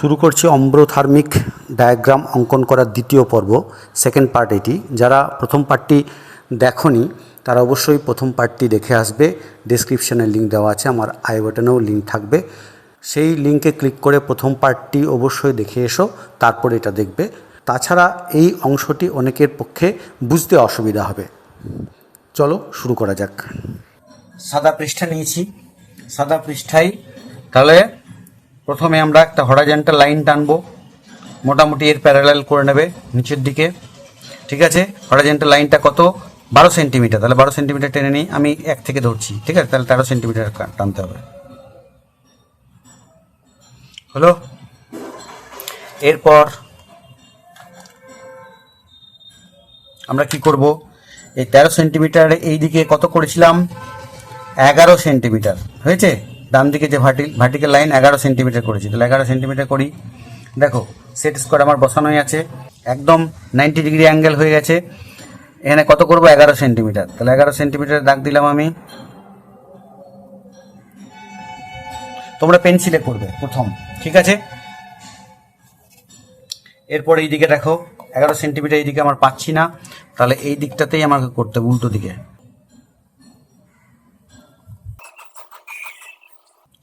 শুরু করছি অম্ব্রোথার্মিক ডায়াগ্রাম অঙ্কন করার দ্বিতীয় পর্ব সেকেন্ড পার্ট এটি। যারা প্রথম পার্টটি দেখনি, তারা অবশ্যই প্রথম পার্টটি দেখে আসবে। ডেসক্রিপশনে লিঙ্ক দেওয়া আছে, আমার আই বাটনেও লিঙ্ক থাকবে। সেই লিঙ্কে ক্লিক করে প্রথম পার্টটি অবশ্যই দেখে এসো, তারপর এটা দেখবে। তাছাড়া এই অংশটি অনেকের পক্ষে বুঝতে অসুবিধা হবে। চলো শুরু করা যাক। সাদা পৃষ্ঠা নিয়েছি। সাদা পৃষ্ঠায় তাহলে প্রথমে আমরা একটা হরাজেন্টাল লাইন টানবো। মোটামুটি এর প্যারালাল করে নেবে নিচের দিকে। ঠিক আছে? হরাজেন্টাল লাইনটা কত? বারো সেন্টিমিটার তাহলে বারো সেন্টিমিটার টেনে নিই আমি এক থেকে ধরছি। ঠিক আছে? তাহলে তেরো সেন্টিমিটার টানতে হবে। হলো? এরপর আমরা কি করব? এই তেরো সেন্টিমিটার এই দিকে কত করেছিলাম? এগারো সেন্টিমিটার হয়েছে? ডান দিকে যে ভার্টি ভার্টিক্যাল লাইন এগারো সেন্টিমিটার করেছি। তাহলে এগারো সেন্টিমিটার করি। দেখো সেট স্কোয়ার আমার বসানোই আছে। একদম নাইনটি ডিগ্রি অ্যাঙ্গেল হয়ে গেছে। এখানে কত করব? এগারো সেন্টিমিটার তাহলে এগারো সেন্টিমিটার দাগ দিলাম আমি। তোমরা পেন্সিলে করবে প্রথম। ঠিক আছে? এরপর এই দিকে দেখো, এগারো সেন্টিমিটার এই দিকে আমার পাচ্ছি না। তাহলে এই দিকটাতেই আমাকে করতে উল্টো দিকে।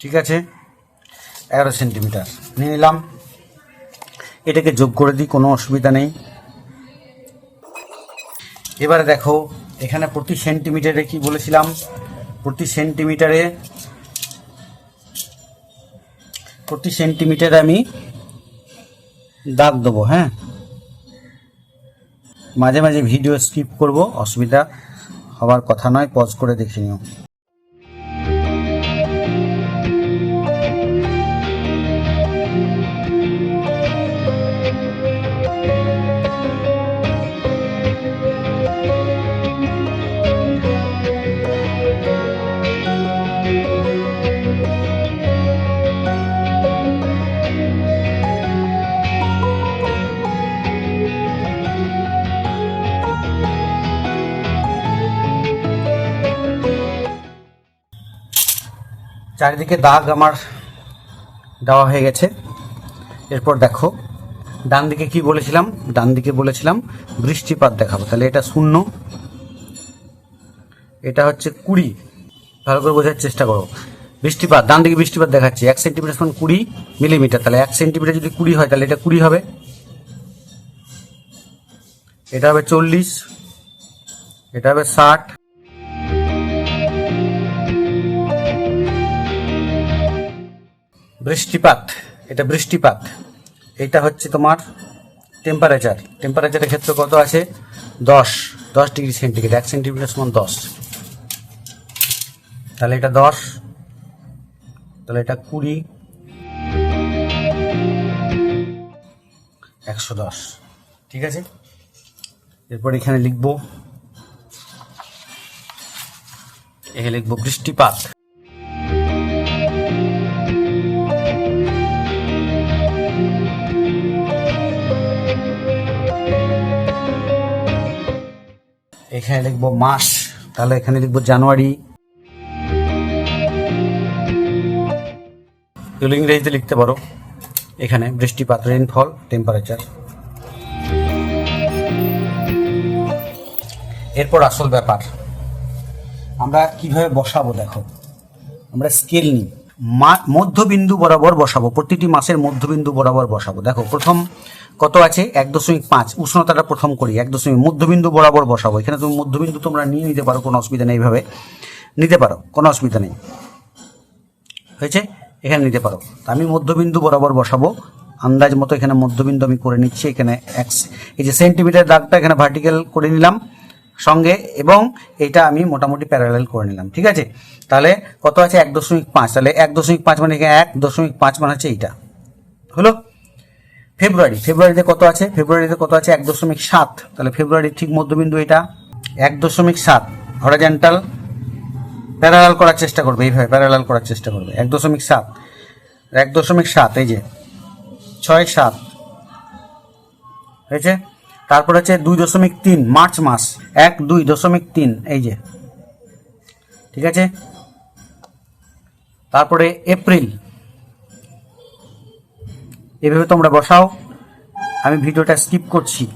ঠিক আছে? এগারো সেন্টিমিটার। নিয়ে নিলাম। এটাকে যোগ করে দিই, কোনো অসুবিধা নেই। এবারে দেখো, এখানে প্রতি সেন্টিমিটারে কি বলেছিলাম? প্রতি সেন্টিমিটারে প্রতি সেন্টিমিটারে আমি দাগ দেবো হ্যাঁ? মাঝে মাঝে ভিডিও স্কিপ করব, অসুবিধা হওয়ার কথা নয়, পজ করে দেখে নিও। চারিদিকে দাগ আমার দেওয়া হয়ে গেছে। এরপর দেখো ডান দিকে কি বলেছিলাম? ডান দিকে বলেছিলাম, বৃষ্টিপাত দেখাবো। তাহলে এটা শূন্য। এটা হচ্ছে কুড়ি। ভালো করে বোঝার চেষ্টা করো। বৃষ্টিপাত ডান দিকে বৃষ্টিপাত দেখাচ্ছে। এক সেন্টিমিটার সমান কুড়ি মিলিমিটার। তাহলে এক সেন্টিমিটার যদি কুড়ি হয়, তাহলে এটা কুড়ি হবে। এটা হবে চল্লিশ। এটা হবে ষাট। বৃষ্টিপাত, এটা বৃষ্টিপাত। এটা হচ্ছে তোমার টেম্পারেচার টেম্পারেচারের ক্ষেত্রে কত আছে? দশ। দশ ডিগ্রি সেন্টিগ্রেড এক সেন্টিমিটার সমান দশ। তাহলে এটা দশ। তাহলে এটা কুড়ি। একশো দশ। ঠিক আছে? এরপর এখানে লিখব। এখানে লিখব বৃষ্টিপাত। এখানে লিখব মাস, তাহলে এখানে লিখব জানুয়ারি। ইংরেজিতে লিখতে পারো। এখানে বৃষ্টিপাত রেনফল টেম্পারেচার এরপর আসল ব্যাপার। আমরা কীভাবে বসাবো, দেখো। আমরা স্কেল নিই মধ্যবিন্দু বরাবর বসাবো, প্রতিটি মাসের মধ্যবিন্দু বরাবর বসাবো। দেখো, প্রথম কত আছে? এক দশমিক পাঁচ। উষ্ণতাটা প্রথম করি, এক দশমিক মধ্যবিন্দু বরাবর বসাবো। এখানে তুমি মধ্যবিন্দু তোমরা নিয়ে নিতে পারো, কোনো অসুবিধা নেই এইভাবে। নিতে পারো, কোনো অসুবিধা নেই। হয়েছে? এখানে নিতে পারো। আমি মধ্যবিন্দু বরাবর বসাবো। আন্দাজ মতো এখানে মধ্যবিন্দু আমি করে নিচ্ছি। এখানে এক এই যে সেন্টিমিটার দাগটা এখানে ভার্টিক্যাল করে নিলাম। সঙ্গে এবং এটা আমি মোটামুটি প্যারালাল করে নিলাম, ঠিক আছে? তাহলে কত আছে? এক দশমিক পাঁচ। তাহলে এক দশমিক পাঁচ মানে এক দশমিক পাঁচ মানে হচ্ছে এইটা। হলো? ফেব্রুয়ারি। ফেব্রুয়ারিতে কত আছে? ফেব্রুয়ারিতে কত আছে? এক দশমিক সাত। তাহলে ফেব্রুয়ারির ঠিক মধ্যবিন্দু এটা। এক দশমিক সাত। হরাজেন্টাল প্যারালাল করার চেষ্টা করবে, এইভাবে প্যারালাল করার চেষ্টা করবে। এক দশমিক সাত। এক দশমিক সাত, এই যে। ছয় সাত। হয়েছে? তারপর হচ্ছে দুই দশমিক তিন, মার্চ মাস, এক, দুই দশমিক তিন, এই যে। ঠিক আছে? তারপরে এপ্রিল। এভাবে তোমরা বসাও। আমি ভিডিওটা স্কিপ করছি।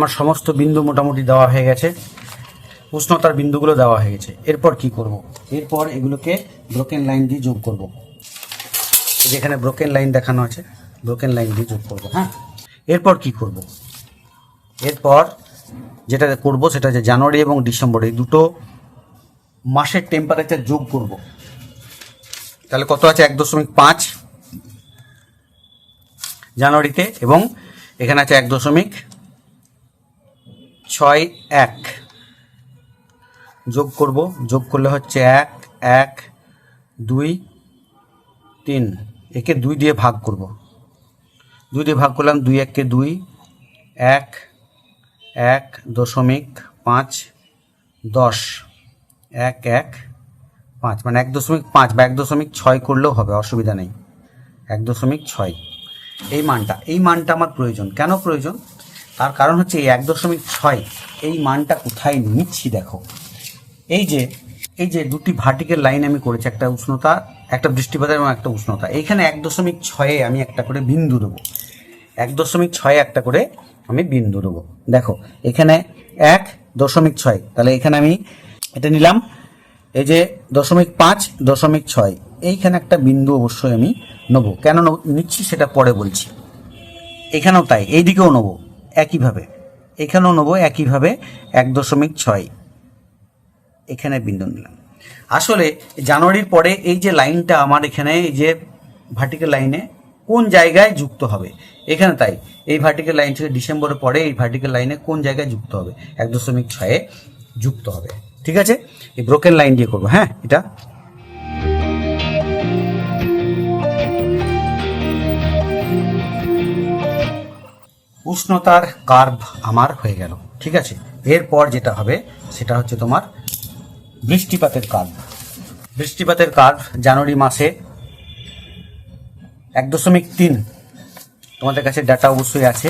আমার সমস্ত বিন্দু মোটামুটি দেওয়া হয়ে গেছে। উষ্ণতার বিন্দুগুলো দেওয়া হয়ে গেছে। এরপর কি করব? এরপর এগুলোকে ব্রোকেন লাইন দিয়ে যোগ করব। যেখানে ব্রোকেন লাইন দেখানো আছে ব্রোকেন লাইন দিয়ে যোগ করব হ্যাঁ? এরপর কি করব? এরপর যেটা করব সেটা যে জানুয়ারি এবং ডিসেম্বর, এই দুটো মাসের টেম্পারেচার যোগ করব। তাহলে কত আছে? এক দশমিক পাঁচ জানুয়ারিতে এবং এখানে আছে এক দশমিক ছয় এক। যোগ করব, যোগ করলে হচ্ছে এক এক, দুই, তিন। একে দুই দিয়ে ভাগ করব। দুই দিয়ে ভাগ করলাম, দুই এককে দুই, এক এক দশমিক পাঁচ দশ। এক এক, পাঁচ। মানে এক দশমিক পাঁচ বা এক দশমিক ছয় করলেও হবে, অসুবিধা নেই। এক দশমিক ছয়। এই মানটা এই মানটা আমার প্রয়োজন। কেন প্রয়োজন? তার কারণ হচ্ছে এই এক দশমিক ছয়, এই মানটা কোথায় নিচ্ছি দেখো। এই যে এই যে দুটি ভার্টিক্যাল লাইন আমি করেছি, একটা উষ্ণতা, একটা বৃষ্টিপাত এবং একটা উষ্ণতা। এইখানে এক দশমিক ছয়ে আমি একটা করে বিন্দু দেবো। এক দশমিক ছয়ে একটা করে আমি বিন্দু দেবো। দেখো, এখানে এক দশমিক ছয়, তাহলে এখানে আমি এটা নিলাম। এই যে দশমিক পাঁচ, দশমিক ছয়, এইখানে একটা বিন্দু অবশ্যই আমি নেব। কেন নিচ্ছি সেটা পরে বলছি। এখানেও তাই এই দিকেও নেব। একইভাবে, এখানেও নেব একইভাবে এক দশমিক ছয়। এখানে বিন্দু নিলাম। আসলে জানুয়ারির পরে এই যে লাইনটা আমার এখানে, এই যে ভার্টিক্যাল লাইনে কোন জায়গায় যুক্ত হবে? এখানে তাই, এই ভার্টিক্যাল লাইন থেকে ডিসেম্বরের পরে এই ভার্টিক্যাল লাইনে কোন জায়গায় যুক্ত হবে? এক দশমিক ছয়ে যুক্ত হবে। ঠিক আছে? এই ব্রোকেন লাইন দিয়ে করব হ্যাঁ এটা? উষ্ণতার কার্ভ আমার হয়ে গেল, ঠিক আছে? এরপর যেটা হবে, সেটা হচ্ছে তোমার বৃষ্টিপাতের কার্ভ বৃষ্টিপাতের কার্ভ জানুয়ারি মাসে এক দশমিক তিন, তোমাদের কাছে ডাটা অবশ্যই আছে,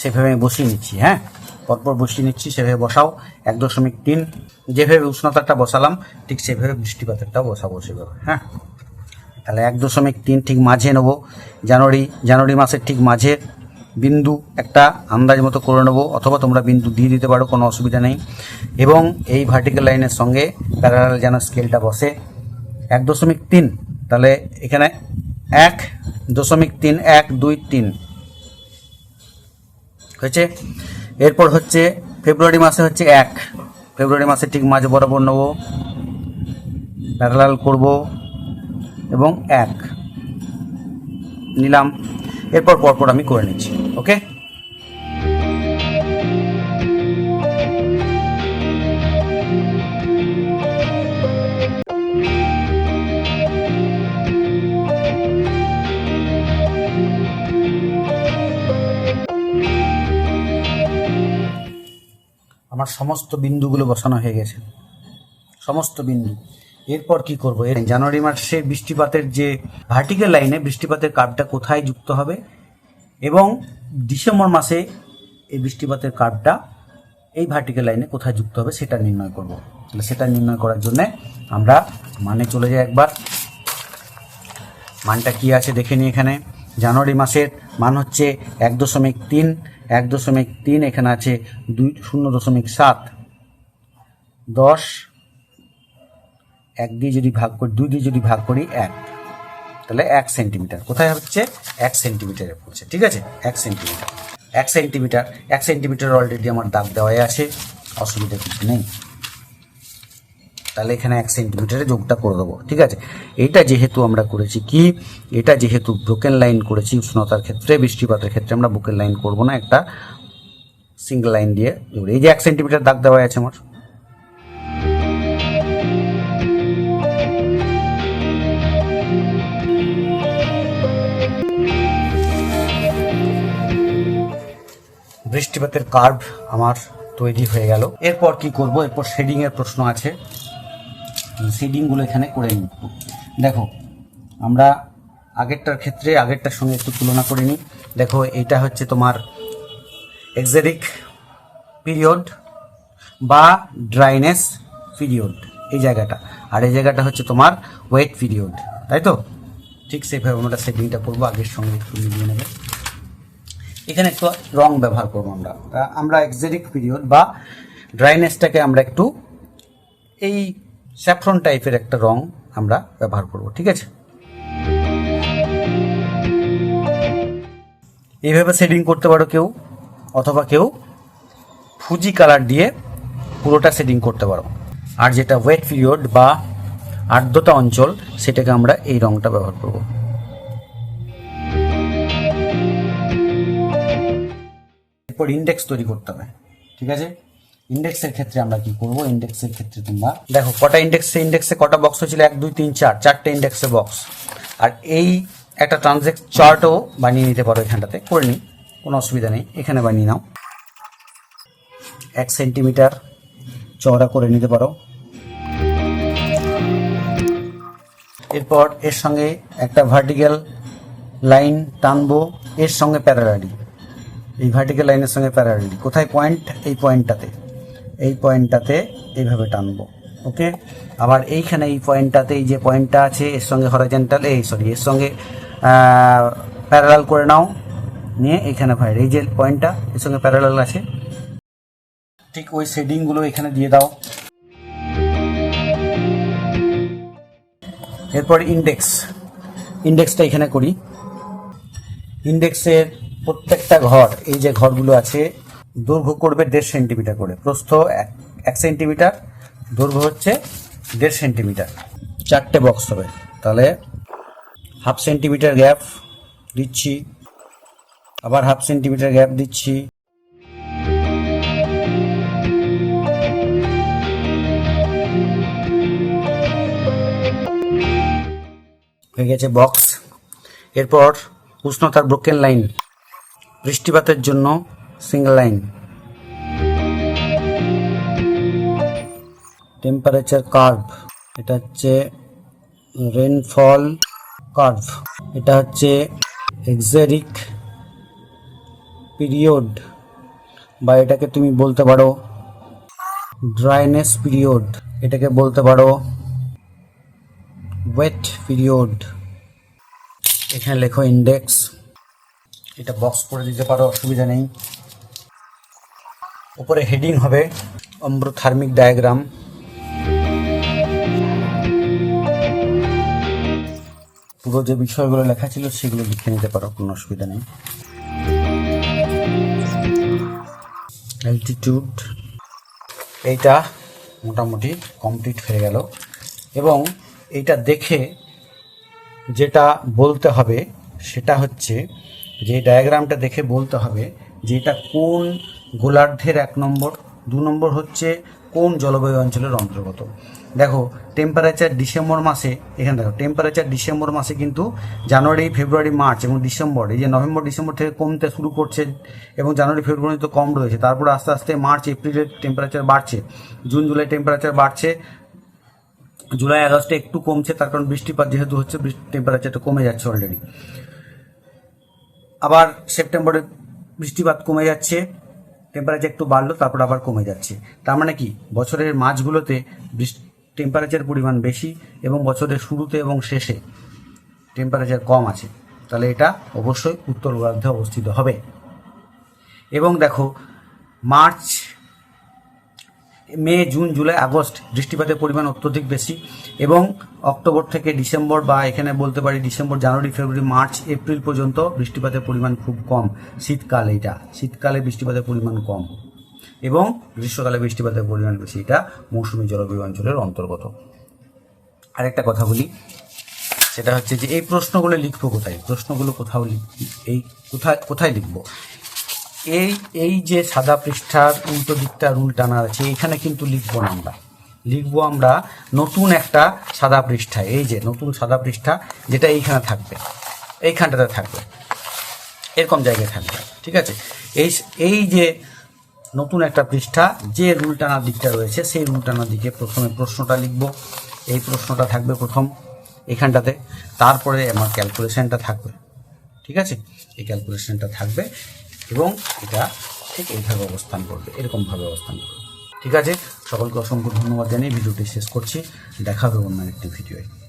সেভাবে আমি বসিয়ে নিচ্ছি হ্যাঁ? পরপর বসিয়ে নিচ্ছি, সেভাবে বসাও, এক দশমিক তিন। যেভাবে উষ্ণতাটা বসালাম, ঠিক সেভাবে বৃষ্টিপাতেরটাও বসাবো সেভাবে হ্যাঁ? তাহলে এক দশমিক তিন ঠিক মাঝে নেব। জানুয়ারি জানুয়ারি মাসের ঠিক মাঝে বিন্দু একটা আন্দাজ মতো করে নেব, অথবা তোমরা বিন্দু দিয়ে দিতে পারো, কোনো অসুবিধা নেই। এবং এই ভার্টিক্যাল লাইনের সঙ্গে প্যারালাল যেন স্কেলটা বসে। এক দশমিক তিন, তাহলে এখানে এক দশমিক তিন, এক, দুই, তিন। হয়েছে? এরপর হচ্ছে ফেব্রুয়ারি মাসে হচ্ছে এক। ফেব্রুয়ারি মাসে ঠিক মাঝ বরাবর নেব প্যারালাল করব, এবং এক। নিলাম। এরপর পরপর আমি করে নিচ্ছি ওকে? আমার সমস্ত বিন্দুগুলো বসানো হয়ে গেছে। সমস্ত বিন্দু। এরপর কি করব? জানুয়ারি মাসে বৃষ্টিপাতের যে ভার্টিক্যাল লাইনে বৃষ্টিপাতের কার্ভটা কোথায় যুক্ত হবে? এবং ডিসেম্বর মাসে এই বৃষ্টিপাতের কার্ভটা এই ভার্টিক্যাল লাইনে কোথায় যুক্ত হবে সেটা নির্ণয় করব। তাহলে সেটা নির্ণয় করার জন্য আমরা মানে চলে যাই একবার। মানটা কি আছে দেখে নিই এখানে। জানুয়ারি মাসের মান হচ্ছে এক দশমিক তিন, এক দশমিক তিন এখানে আছে দুই, শূন্য দশমিক সাত। দশ এক দিয়ে যদি ভাগ করি, দুই দিয়ে যদি ভাগ করি, এক। তাহলে এক সেন্টিমিটার। কোথায় হচ্ছে? এক সেন্টিমিটারে পড়ছে, ঠিক আছে? এক সেন্টিমিটার। এক সেন্টিমিটার এক সেন্টিমিটার অলরেডি আমার দাগ দেওয়াই আছে, অসুবিধা কিছু নেই। তাহলে এখানে এক সেন্টিমিটারে যোগটা করে দেবো, ঠিক আছে? এটা যেহেতু আমরা করেছি কি? এটা যেহেতু ব্রোকেন লাইন করেছি, উষ্ণতার ক্ষেত্রে, বৃষ্টিপাতের ক্ষেত্রে আমরা ব্রোকেন লাইন করব না, একটা সিঙ্গেল লাইন দিয়ে এই যে এক সেন্টিমিটার দাগ দেওয়া আছে আমার। বৃষ্টিপাতের কার্ভ আমার তৈরি হয়ে গেল। এরপর কি করব? এরপর শেডিং এর প্রশ্ন আছে। শেডিংগুলো এখানে করে নিই। দেখো, আমরা আগেরটার ক্ষেত্রে আগেরটার সঙ্গে একটু তুলনা করে নিই। দেখো, এইটা হচ্ছে তোমার এক্সারিক পিরিয়ড বা ড্রাইনেস পিরিয়ড এই জায়গাটা। আর এই জায়গাটা হচ্ছে তোমার ওয়েট পিরিয়ড তাই তো? ঠিক সেভাবে আমরা সেটিংটা করব, আগের সঙ্গে একটু মিলিয়ে নেবে। এখানে একটু রং ব্যবহার করব আমরা। আমরা এক্সারিক পিরিয়ড বা ড্রাইনেসটাকে আমরা একটু এই স্যাফ্রন টাইপের একটা রং আমরা ব্যবহার করব, ঠিক আছে? এইভাবে শেডিং করতে পারো কেউ, অথবা কেউ ফুজি কালার দিয়ে পুরোটা শেডিং করতে পারো। আর যেটা ওয়েট পিরিয়ড বা আর্দ্রতা অঞ্চল, সেটাকে আমরা এই রংটা ব্যবহার করব। এরপর ইন্ডেক্স তৈরি করতে হবে, ঠিক আছে? ইন্ডেক্সের ক্ষেত্রে আমরা কি করব? ইন্ডেক্সের ক্ষেত্রে তোমরা দেখো, কটা ইন্ডেক্সে ইন্ডেক্সে কটা বক্স হয়েছিল? এক, দুই, তিন, চার, চারটে ইন্ডেক্সে বক্স আর এই একটা ট্রানজেক্ট চার্টও বানিয়ে নিতে পারো এখানটাতে, করে নিই, কোনো অসুবিধা নেই, এখানে বানিয়ে নাও। এক সেন্টিমিটার চওড়া করে নিতে পারো। এরপর এর সঙ্গে একটা ভার্টিক্যাল লাইন টানবো, এর সঙ্গে প্যারালালি এই ভার্টিক্যাল লাইনের সঙ্গে প্যারালালি কোথায় পয়েন্ট এই পয়েন্টটাতে এই পয়েন্টটাতে এইভাবে টানবো। ওকে আবার এইখানে এই পয়েন্টটাতে এই যে পয়েন্টটা আছে, এর সঙ্গে হরাইজেন্টাল এই সরি এর সঙ্গে প্যারালাল করে নাও। নিয়ে এখানে ভাই, এই যে পয়েন্টটা এর সঙ্গে প্যারালাল আছে। ঠিক ওই শেডিংগুলো এখানে দিয়ে দাও। এরপর ইন্ডেক্স ইন্ডেক্সটা এখানে করি। ইন্ডেক্সের প্রত্যেকটা ঘর, এই যে ঘরগুলো আছে, দৈর্ঘ্য করবে দেড় সেন্টিমিটার করে। প্রস্থ এক সেন্টিমিটার, দৈর্ঘ্য হচ্ছে দেড় সেন্টিমিটার। চারটে বক্স হবে। তাহলে হাফ সেন্টিমিটার গ্যাপ দিচ্ছি। আবার হাফ সেন্টিমিটার গ্যাপ দিচ্ছি। হয়ে গেছে বক্স এরপর উষ্ণতার ব্রোকেন লাইন বৃষ্টিপাতের জন্য সিঙ্গেল লাইন টেম্পারেচার কার্ভ এটা হচ্ছে রেনফল কার্ভ এটা হচ্ছে এক্সারিক পিরিয়ড বা এটাকে তুমি বলতে পারো ড্রাইনেস পিরিয়ড এটাকে বলতে পারো ওয়েট পিরিয়ড এখানে লেখো ইন্ডেক্স এটা বক্স করে দিতে পারো, অসুবিধা নেই। উপরে হেডিং হবে অম্ব্রোথার্মিক ডায়াগ্রাম পুরো যে বিষয়গুলো লেখা ছিল সেগুলো লিখে নিতে পারো, কোনো অসুবিধা নেই। অ্যালটিটিউড এইটা মোটামুটি কমপ্লিট হয়ে গেল। এবং এইটা দেখে যেটা বলতে হবে সেটা হচ্ছে যে ডায়াগ্রামটা দেখে বলতে হবে যে এটা কোন গোলার্ধের এক নম্বর, দু নম্বর হচ্ছে কোন জলবায়ু অঞ্চলের অন্তর্গত। দেখো টেম্পারেচার ডিসেম্বর মাসে, এখানে দেখো টেম্পারেচার ডিসেম্বর মাসে কিন্তু জানুয়ারি, ফেব্রুয়ারি, মার্চ এবং ডিসেম্বর, এই যে নভেম্বর, ডিসেম্বর থেকে কমতে শুরু করছে এবং জানুয়ারি, ফেব্রুয়ারি তো কম রয়েছে। তারপর আস্তে আস্তে মার্চ, এপ্রিলের টেম্পারেচার বাড়ছে, জুন, জুলাই টেম্পারেচার বাড়ছে জুলাই আগস্টে একটু কমছে, তার কারণ বৃষ্টিপাত যেহেতু হচ্ছে টেম্পারেচারটা কমে যাচ্ছে অলরেডি আবার সেপ্টেম্বরে বৃষ্টিপাত কমে যাচ্ছে টেম্পারেচার একটু বাড়লো, তারপর আবার কমে যাচ্ছে। তার মানে কি? বছরের মাঝগুলোতে টেম্পারেচার পরিমাণ বেশি এবং বছরের শুরুতে এবং শেষে টেম্পারেচার কম আছে। তাহলে এটা অবশ্যই উত্তর গোলার্ধে অবস্থিত হবে। এবং দেখো, March May, June, July, August বৃষ্টিপাতের পরিমাণ অত্যধিক বেশি এবং অক্টোবর থেকে ডিসেম্বর বা এখানে বলতে পারি December, January, February, March, April পর্যন্ত বৃষ্টিপাতের পরিমাণ খুব কম। শীতকাল এটা শীতকালে বৃষ্টিপাতের পরিমাণ কম এবং গ্রীষ্মকালে বৃষ্টিপাতের পরিমাণ বেশি। এটা মৌসুমী জলবায়ু অঞ্চলের অন্তর্গত। আরেকটা কথা বলি, সেটা হচ্ছে যে এই প্রশ্নগুলো লিখব কোথায়? প্রশ্নগুলো কোথাও এই কোথায় কোথায় লিখব? এই এই যে সাদা পৃষ্ঠার উল্টো দিকটা রুল টানা আছে, এখানে কিন্তু লিখব না আমরা। লিখব আমরা নতুন একটা সাদা পৃষ্ঠা, এই যে নতুন সাদা পৃষ্ঠা যেটা এইখানে থাকবে, এইখানটাতে থাকবে, এরকম জায়গায় থাকবে, ঠিক আছে? এই এই যে নতুন একটা পৃষ্ঠা, যে রুল টানার দিকটা রয়েছে, সেই রুল টানার দিকে প্রথমে প্রশ্নটা লিখব। এই প্রশ্নটা থাকবে প্রথম এখানটাতে, তারপরে আমার ক্যালকুলেশনটা থাকবে, ঠিক আছে? এই ক্যালকুলেশনটা থাকবে এবং এটা ঠিক এইভাবে অবস্থান করবে, এরকমভাবে অবস্থান করবে। ঠিক আছে, সকলকে অসংখ্য ধন্যবাদ জানিয়ে ভিডিওটি শেষ করছি। দেখা হবে অন্য একটি ভিডিওয়ে।